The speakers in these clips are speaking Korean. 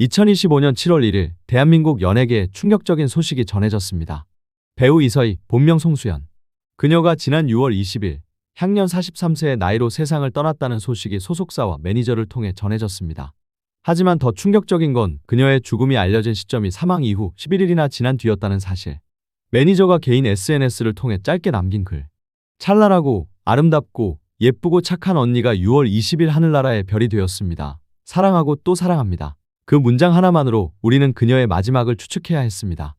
2025년 7월 1일 대한민국 연예계에 충격적인 소식이 전해졌습니다. 배우 이서희, 본명 송수연. 그녀가 지난 6월 20일 향년 43세의 나이로 세상을 떠났다는 소식이 소속사와 매니저를 통해 전해졌습니다. 하지만 더 충격적인 건 그녀의 죽음이 알려진 시점이 사망 이후 11일이나 지난 뒤였다는 사실. 매니저가 개인 SNS를 통해 짧게 남긴 글. 찬란하고 아름답고 예쁘고 착한 언니가 6월 20일 하늘나라의 별이 되었습니다. 사랑하고 또 사랑합니다. 그 문장 하나만으로 우리는 그녀의 마지막을 추측해야 했습니다.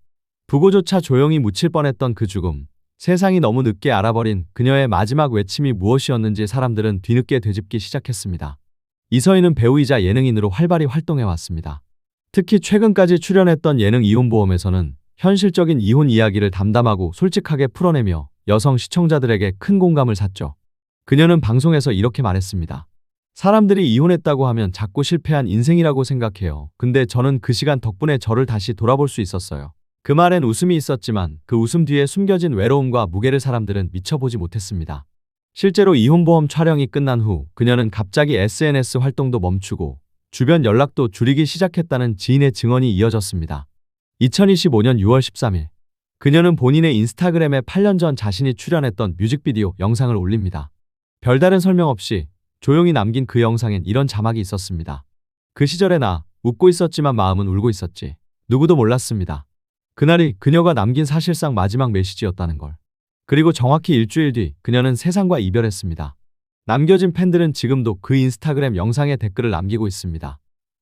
부고조차 조용히 묻힐 뻔했던 그 죽음. 세상이 너무 늦게 알아버린 그녀의 마지막 외침이 무엇이었는지 사람들은 뒤늦게 되짚기 시작했습니다. 이서희는 배우이자 예능인으로 활발히 활동해왔습니다. 특히 최근까지 출연했던 예능 이혼보험에서는 현실적인 이혼 이야기를 담담하고 솔직하게 풀어내며 여성 시청자들에게 큰 공감을 샀죠. 그녀는 방송에서 이렇게 말했습니다. 사람들이 이혼했다고 하면 작고 실패한 인생이라고 생각해요. 근데 저는 그 시간 덕분에 저를 다시 돌아볼 수 있었어요. 그 말엔 웃음이 있었지만 그 웃음 뒤에 숨겨진 외로움과 무게를 사람들은 미쳐보지 못했습니다. 실제로 이혼보험 촬영이 끝난 후 그녀는 갑자기 SNS 활동도 멈추고 주변 연락도 줄이기 시작했다는 지인의 증언이 이어졌습니다. 2025년 6월 13일 그녀는 본인의 인스타그램에 8년 전 자신이 출연했던 뮤직비디오 영상을 올립니다. 별다른 설명 없이 조용히 남긴 그 영상엔 이런 자막이 있었습니다. 그 시절에 나 웃고 있었지만 마음은 울고 있었지. 누구도 몰랐습니다. 그날이 그녀가 남긴 사실상 마지막 메시지였다는 걸. 그리고 정확히 일주일 뒤 그녀는 세상과 이별했습니다. 남겨진 팬들은 지금도 그 인스타그램 영상에 댓글을 남기고 있습니다.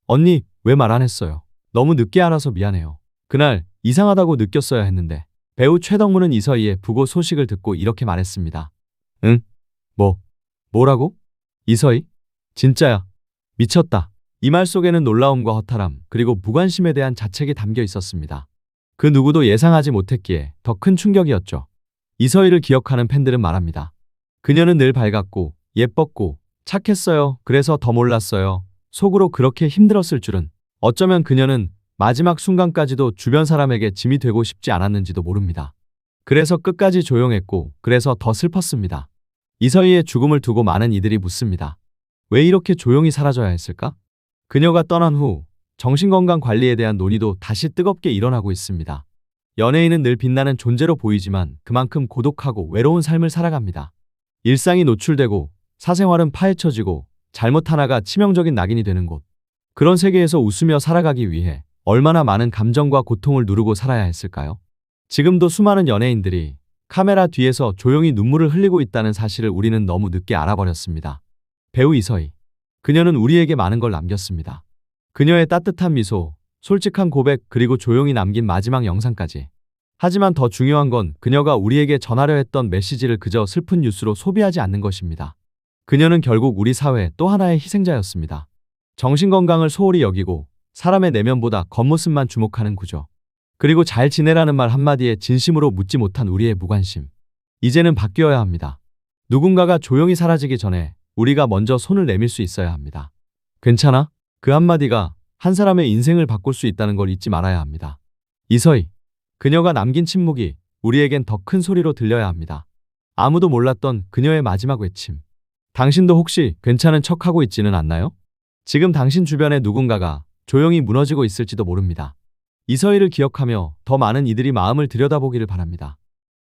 언니, 왜 말 안 했어요? 너무 늦게 알아서 미안해요. 그날 이상하다고 느꼈어야 했는데 배우 최덕무는 이서희의 부고 소식을 듣고 이렇게 말했습니다. 응? 뭐? 뭐라고? 이서희? 진짜야. 미쳤다. 이 말 속에는 놀라움과 허탈함 그리고 무관심에 대한 자책이 담겨 있었습니다. 그 누구도 예상하지 못했기에 더 큰 충격이었죠. 이서희를 기억하는 팬들은 말합니다. 그녀는 늘 밝았고 예뻤고 착했어요. 그래서 더 몰랐어요. 속으로 그렇게 힘들었을 줄은. 어쩌면 그녀는 마지막 순간까지도 주변 사람에게 짐이 되고 싶지 않았는지도 모릅니다. 그래서 끝까지 조용했고 그래서 더 슬펐습니다. 이서희의 죽음을 두고 많은 이들이 묻습니다. 왜 이렇게 조용히 사라져야 했을까? 그녀가 떠난 후 정신건강 관리에 대한 논의도 다시 뜨겁게 일어나고 있습니다. 연예인은 늘 빛나는 존재로 보이지만 그만큼 고독하고 외로운 삶을 살아갑니다. 일상이 노출되고 사생활은 파헤쳐지고 잘못 하나가 치명적인 낙인이 되는 곳. 그런 세계에서 웃으며 살아가기 위해 얼마나 많은 감정과 고통을 누르고 살아야 했을까요? 지금도 수많은 연예인들이 카메라 뒤에서 조용히 눈물을 흘리고 있다는 사실을 우리는 너무 늦게 알아버렸습니다. 배우 이서희. 그녀는 우리에게 많은 걸 남겼습니다. 그녀의 따뜻한 미소, 솔직한 고백, 그리고 조용히 남긴 마지막 영상까지. 하지만 더 중요한 건 그녀가 우리에게 전하려 했던 메시지를 그저 슬픈 뉴스로 소비하지 않는 것입니다. 그녀는 결국 우리 사회 또 하나의 희생자였습니다. 정신건강을 소홀히 여기고 사람의 내면보다 겉모습만 주목하는 구조. 그리고 잘 지내라는 말 한마디에 진심으로 묻지 못한 우리의 무관심. 이제는 바뀌어야 합니다. 누군가가 조용히 사라지기 전에 우리가 먼저 손을 내밀 수 있어야 합니다. 괜찮아? 그 한마디가 한 사람의 인생을 바꿀 수 있다는 걸 잊지 말아야 합니다. 이서희. 그녀가 남긴 침묵이 우리에겐 더 큰 소리로 들려야 합니다. 아무도 몰랐던 그녀의 마지막 외침. 당신도 혹시 괜찮은 척하고 있지는 않나요? 지금 당신 주변에 누군가가 조용히 무너지고 있을지도 모릅니다. 이서희를 기억하며 더 많은 이들이 마음을 들여다보기를 바랍니다.